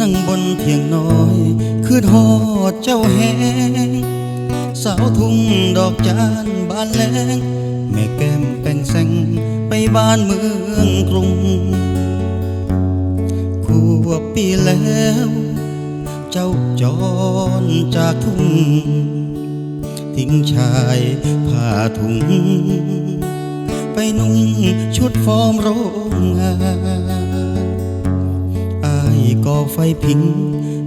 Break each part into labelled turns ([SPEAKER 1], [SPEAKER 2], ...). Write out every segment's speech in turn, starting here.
[SPEAKER 1] นั่งบนเทียงน้อยคือทอดเจ้าแหงสาวทุ่งดอกจานบานแลงแม่แก้มแป้งแสงไปบ้านเมืองกรุงขวบปีแล้ว เจ้าจรจากทุ่ง ทิ้งชายผ้าถุง ไปนุ่งชุดฟอร์มโรงงาน ก่อไฟพิง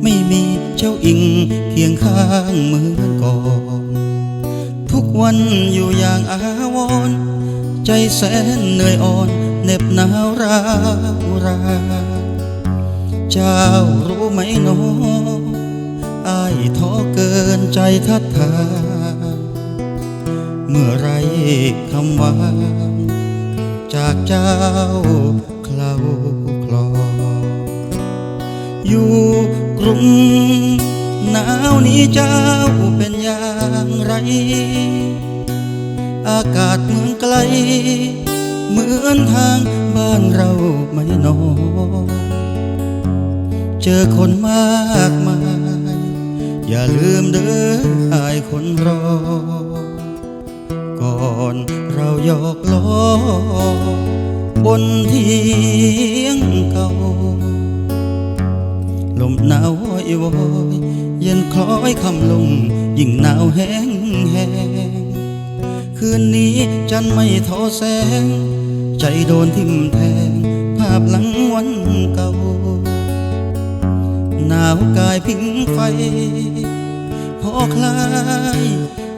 [SPEAKER 1] ไม่มีเจ้าอิงเคียงข้างเหมือนก่อน ทุกวันอยู่อย่างอาวร ใจแสนเหนื่อยอ่อนเหน็บหนาวราวราเจ้ารู้ไหมหนออายท้อเกินใจทัดทานเมื่อไรคำว่า จากเจ้าเคลาคลอ อยู่กรุงหนาวนี้เจ้าเป็นอย่างไร อากาศเมืองไกล เหมือนทางบ้านเราไม่นอเจอคนมากมาย อย่าลืมเด้ออายคนรอ ก่อนเราหยอกล้อบนเทียงเก่า มหนาววอยวอยเย็นคล้อยคำลง ยิ่งหนาวแห้งแห้งคืนนี้จันไม่ทอแสง ใจโดนทิ่มแทง ภาพหลังวันเก่า หนาวกายพิงไฟ พอคลาย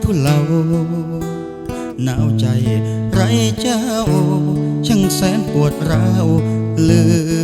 [SPEAKER 1] ทุเลาหนาวใจไรเจ้า ช่างแสนปวดร้าวเลือ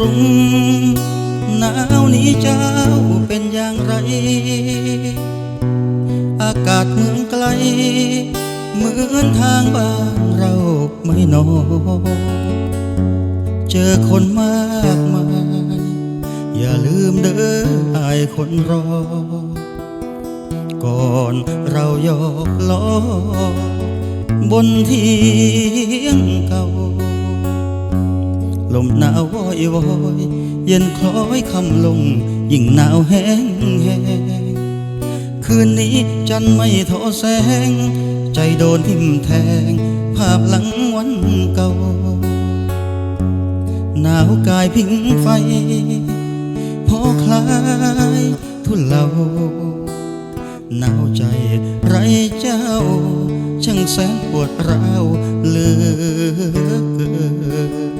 [SPEAKER 1] รุงหนาวนี้เจ้าเป็นอย่างไร อากาศเมืองไกล เหมือนทางบ้านเราไม่นอเจอคนมากมาย อย่าลืมเด้ออายคนรอ ก่อนเราหยอกล้อบนเทียงเก่า ลมหนาววอยวอยเย็นคล้อยคำลง ยิ่งหนาวแห้งแห้งคืนนี้จันไม่ทอแสง ใจโดนทิ่มแทง ภาพหลังวันเก่า หนาวกายพิงไฟ พอคลายทุเลาหนาวใจไรเจ้า ช่างแสนปวดร้าวเหลือเกิน